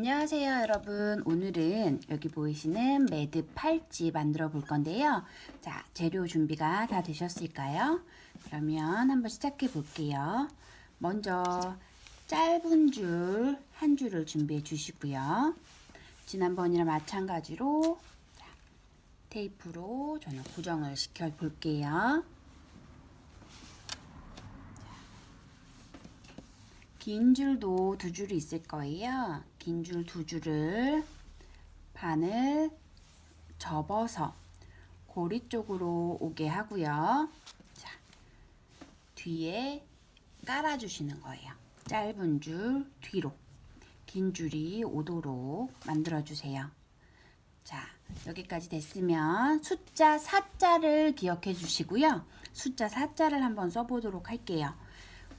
안녕하세요 여러분. 오늘은 여기 보이시는 매드 팔찌 만들어 볼 건데요. 자 재료 준비가 다 되셨을까요? 그러면 한번 시작해 볼게요. 먼저 짧은 줄 한 줄을 준비해 주시고요. 지난번이랑 마찬가지로 자, 테이프로 저는 고정을 시켜 볼게요 긴 줄도 두 줄이 있을 거예요. 긴 줄 두 줄을 반을 접어서 고리 쪽으로 오게 하고요. 자, 뒤에 깔아주시는 거예요. 짧은 줄 뒤로, 긴 줄이 오도록 만들어주세요. 자, 여기까지 됐으면 숫자 4자를 기억해 주시고요. 숫자 4자를 한번 써보도록 할게요.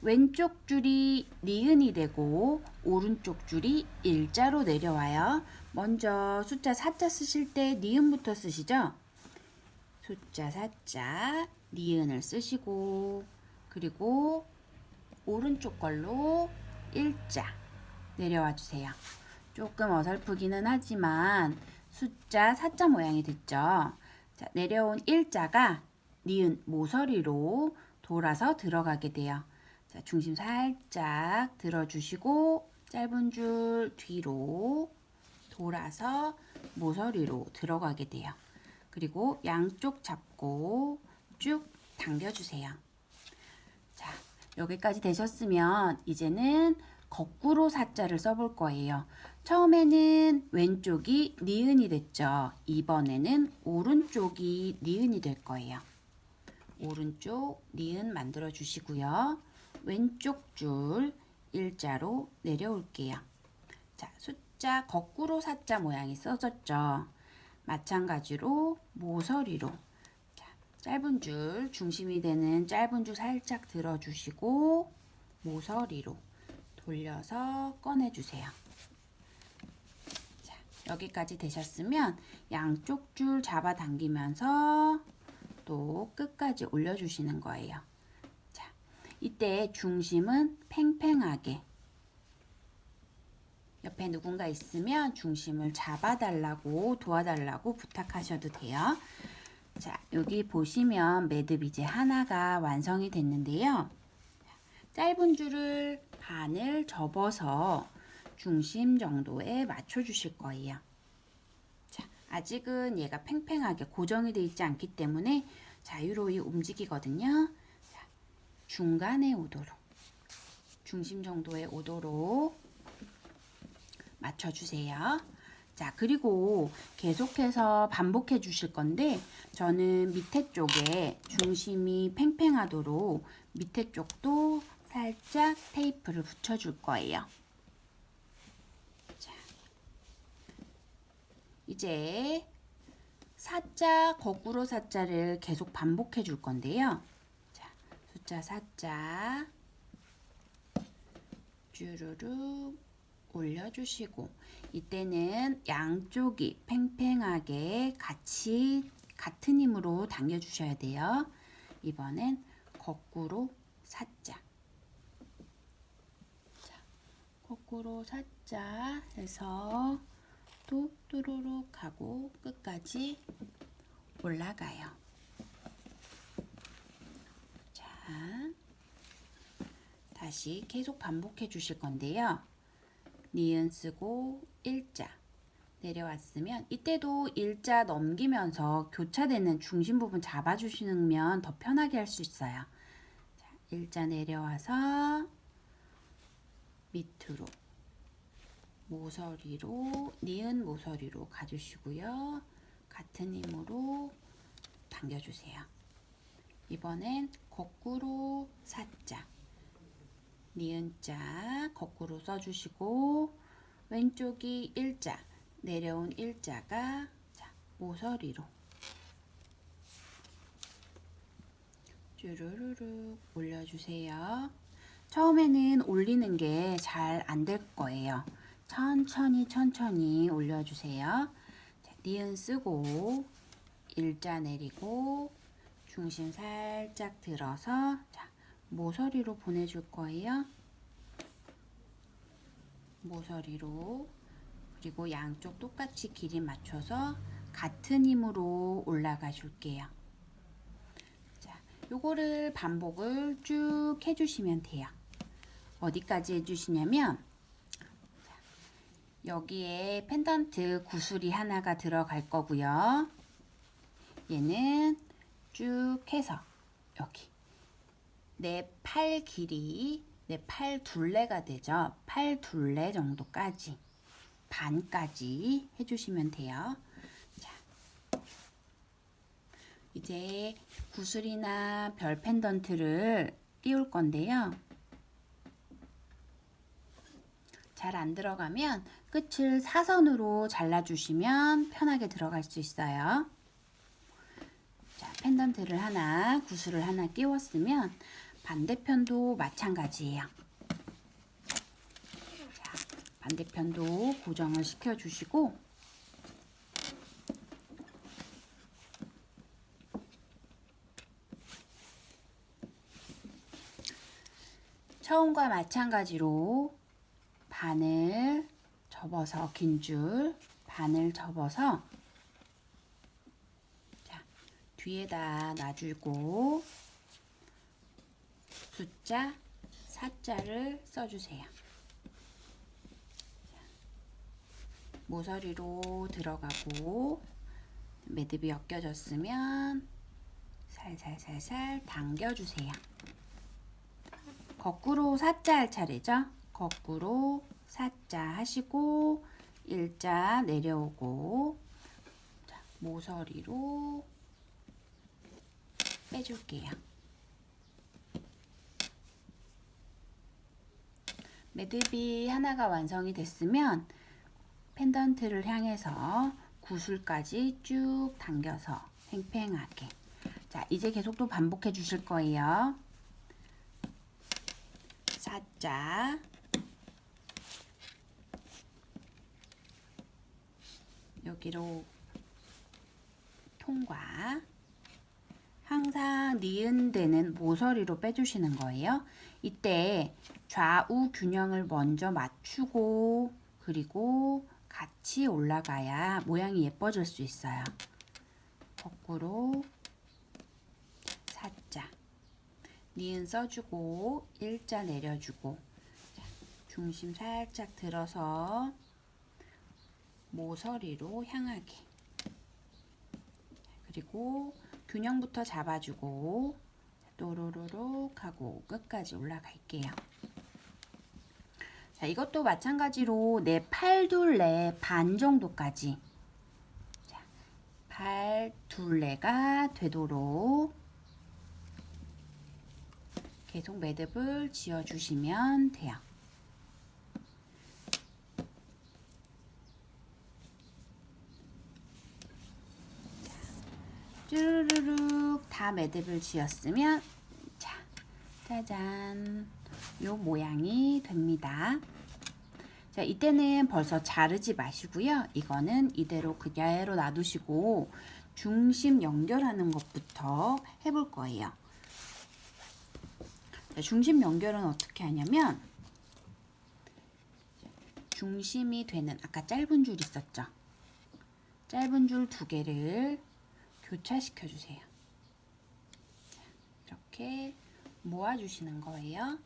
왼쪽 줄이 니은이 되고 오른쪽 줄이 일자로 내려와요. 먼저 숫자 4자 쓰실 때 니은부터 쓰시죠. 숫자 4자 니은을 쓰시고 그리고 오른쪽 걸로 일자 내려와 주세요. 조금 어설프기는 하지만 숫자 4자 모양이 됐죠. 자, 내려온 일자가 니은 모서리로 돌아서 들어가게 돼요. 자, 중심 살짝 들어주시고 짧은 줄 뒤로 돌아서 모서리로 들어가게 돼요. 그리고 양쪽 잡고 쭉 당겨주세요. 자, 여기까지 되셨으면 이제는 거꾸로 사자를 써볼 거예요. 처음에는 왼쪽이 니은이 됐죠. 이번에는 오른쪽이 니은이 될 거예요. 오른쪽 니은 만들어 주시고요. 왼쪽 줄 일자로 내려올게요. 자, 숫자 거꾸로 사자 모양이 써졌죠. 마찬가지로 모서리로 자, 짧은 줄 중심이 되는 짧은 줄 살짝 들어주시고 모서리로 돌려서 꺼내주세요. 자, 여기까지 되셨으면 양쪽 줄 잡아당기면서 또 끝까지 올려주시는 거예요. 이때 중심은 팽팽하게 옆에 누군가 있으면 중심을 잡아달라고 도와달라고 부탁하셔도 돼요. 자, 여기 보시면 매듭 이제 하나가 완성이 됐는데요. 짧은 줄을 반을 접어서 중심 정도에 맞춰 주실 거예요. 자, 아직은 얘가 팽팽하게 고정이 되어 있지 않기 때문에 자유로이 움직이거든요. 중간에 오도록 중심 정도에 오도록 맞춰주세요. 자, 그리고 계속해서 반복해 주실 건데, 저는 밑에 쪽에 중심이 팽팽하도록 밑에 쪽도 살짝 테이프를 붙여 줄 거예요. 자, 이제 사자, 거꾸로 사자를 계속 반복해 줄 건데요. 숫자 사자 주르륵 올려주시고 이때는 양쪽이 팽팽하게 같이 같은 힘으로 당겨주셔야 돼요. 이번엔 거꾸로 사자 자, 거꾸로 사자 해서 또 뚜루룩 하고 끝까지 올라가요. 다시 계속 반복해 주실 건데요. 니은 쓰고 일자 내려왔으면 이때도 일자 넘기면서 교차되는 중심 부분 잡아주시면 더 편하게 할 수 있어요. 자, 일자 내려와서 밑으로 모서리로 니은 모서리로 가주시고요. 같은 힘으로 당겨주세요. 이번엔 거꾸로 사자 니은자 거꾸로 써주시고 왼쪽이 일자 내려온 일자가 자, 모서리로 쭈루루룩 올려주세요. 처음에는 올리는 게 잘 안 될 거예요. 천천히 천천히 올려주세요. 자, 니은 쓰고 일자 내리고 중심 살짝 들어서 자, 모서리로 보내줄 거예요. 모서리로 그리고 양쪽 똑같이 길이 맞춰서 같은 힘으로 올라가 줄게요. 자, 요거를 반복을 쭉 해주시면 돼요. 어디까지 해주시냐면 자, 여기에 펜던트 구슬이 하나가 들어갈 거고요. 얘는 쭉 해서 여기 내 팔 길이 내 팔 둘레가 되죠. 팔 둘레 정도까지 반까지 해주시면 돼요. 자, 이제 구슬이나 별 펜던트를 끼울 건데요. 잘 안 들어가면 끝을 사선으로 잘라주시면 편하게 들어갈 수 있어요. 자, 펜던트를 하나, 구슬을 하나 끼웠으면 반대편도 마찬가지예요. 자, 반대편도 고정을 시켜주시고 처음과 마찬가지로 반을 접어서 긴 줄 반을 접어서 자, 뒤에다 놔주고 숫자 4자를 써주세요. 모서리로 들어가고 매듭이 엮여졌으면 살살살살 당겨주세요. 거꾸로 4자 할 차례죠. 거꾸로 4자 하시고 일자 내려오고 자, 모서리로 빼줄게요. 매듭이 하나가 완성이 됐으면 펜던트를 향해서 구슬까지 쭉 당겨서 팽팽하게 자 이제 계속 또 반복해 주실 거예요. 사자 여기로 통과 항상 니은 데는 모서리로 빼주시는 거예요. 이때 좌우 균형을 먼저 맞추고 그리고 같이 올라가야 모양이 예뻐질 수 있어요. 거꾸로 사자 니은 써주고 일자 내려주고 자, 중심 살짝 들어서 모서리로 향하게 그리고 균형부터 잡아주고 또로로록 하고 끝까지 올라갈게요. 자, 이것도 마찬가지로 내 팔 둘레 반 정도까지 자, 팔 둘레가 되도록 계속 매듭을 지어주시면 돼요. 쭈루루룩 다 매듭을 지었으면 자 짜잔 요 모양이 됩니다. 자 이때는 벌써 자르지 마시고요. 이거는 이대로 그대로 놔두시고 중심 연결하는 것부터 해볼 거예요. 자, 중심 연결은 어떻게 하냐면 중심이 되는 아까 짧은 줄 있었죠. 짧은 줄 두 개를 교차시켜 주세요. 이렇게 모아주시는 거예요.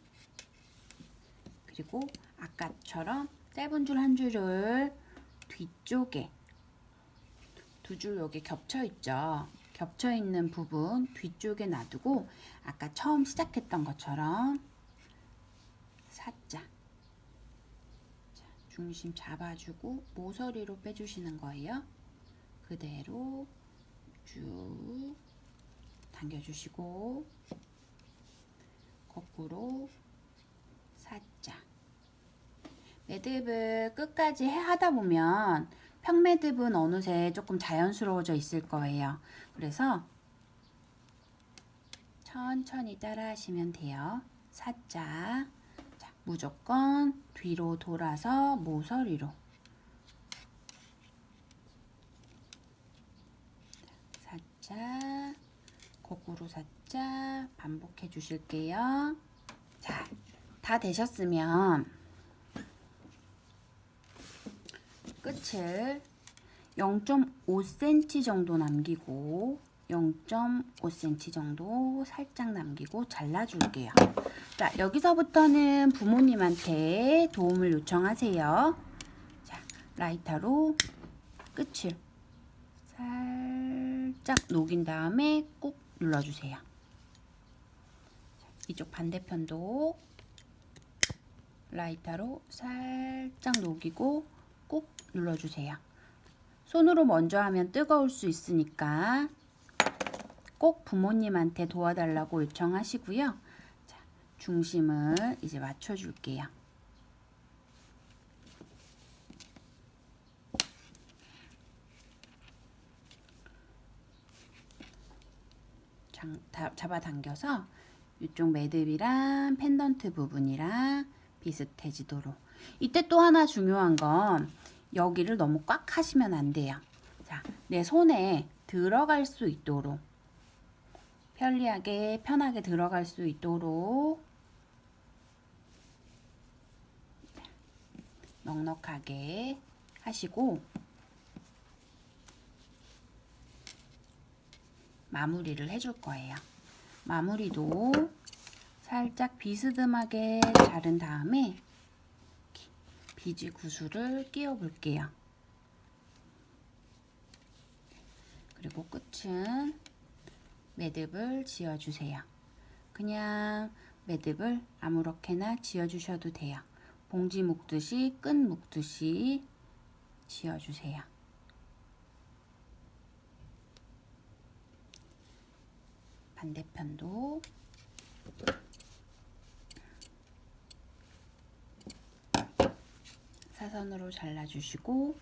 그리고 아까처럼 짧은 줄 한 줄을 뒤쪽에 두 줄 여기 겹쳐 있죠. 겹쳐 있는 부분 뒤쪽에 놔두고 아까 처음 시작했던 것처럼 사자 자, 중심 잡아주고 모서리로 빼주시는 거예요. 그대로 쭉 당겨주시고 거꾸로 사자 매듭을 끝까지 해 하다 보면 평매듭은 어느새 조금 자연스러워져 있을 거예요. 그래서 천천히 따라 하시면 돼요. 사자 자, 무조건 뒤로 돌아서 모서리로 사자 거꾸로 사자 반복해 주실게요. 자, 다 되셨으면 끝을 0.5cm 정도 남기고 0.5cm 정도 살짝 남기고 잘라줄게요. 자, 여기서부터는 부모님한테 도움을 요청하세요. 자, 라이터로 끝을 살짝 녹인 다음에 꾹 눌러주세요. 자, 이쪽 반대편도 라이터로 살짝 녹이고 꾹 눌러주세요. 손으로 먼저 하면 뜨거울 수 있으니까 꼭 부모님한테 도와달라고 요청하시고요. 자, 중심을 이제 맞춰줄게요. 장, 다, 잡아당겨서 이쪽 매듭이랑 펜던트 부분이랑 비슷해지도록 이때 또 하나 중요한 건 여기를 너무 꽉 하시면 안 돼요. 자, 내 손에 들어갈 수 있도록 편리하게 편하게 들어갈 수 있도록 넉넉하게 하시고 마무리를 해줄 거예요. 마무리도 살짝 비스듬하게 자른 다음에 비지 구슬을 끼워 볼게요. 그리고 끝은 매듭을 지어주세요. 그냥 매듭을 아무렇게나 지어주셔도 돼요. 봉지 묶듯이 끈 묶듯이 지어주세요. 반대편도 사선으로 잘라주시고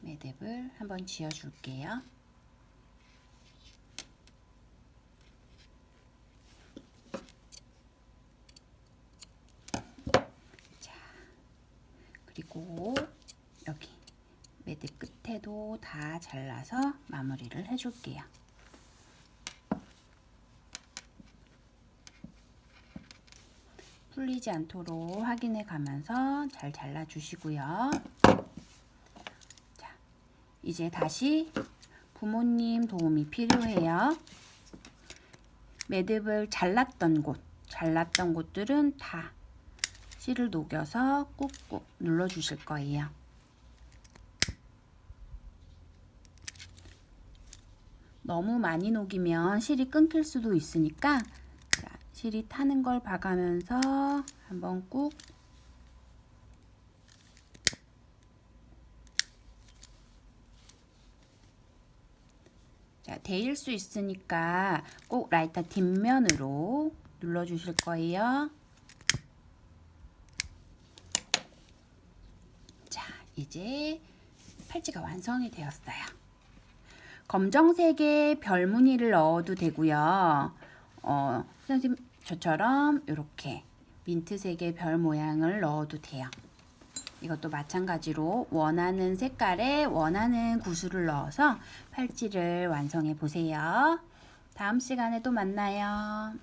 매듭을 한번 지어줄게요. 자, 그리고 여기 매듭 끝에도 다 잘라서 마무리를 해줄게요. 풀리지 않도록 확인해 가면서 잘 잘라 주시고요. 자, 이제 다시 부모님 도움이 필요해요. 매듭을 잘랐던 곳, 잘랐던 곳들은 다 실을 녹여서 꾹꾹 눌러 주실 거예요. 너무 많이 녹이면 실이 끊길 수도 있으니까 자, 실이 타는 걸 봐가면서 한번 꾹 자, 데일 수 있으니까 꼭 라이터 뒷면으로 눌러 주실 거예요. 자, 이제 팔찌가 완성이 되었어요. 검정색의 별 무늬를 넣어도 되고요. 어, 선생님 저처럼 이렇게 민트색의 별 모양을 넣어도 돼요. 이것도 마찬가지로 원하는 색깔에 원하는 구슬을 넣어서 팔찌를 완성해 보세요. 다음 시간에 또 만나요.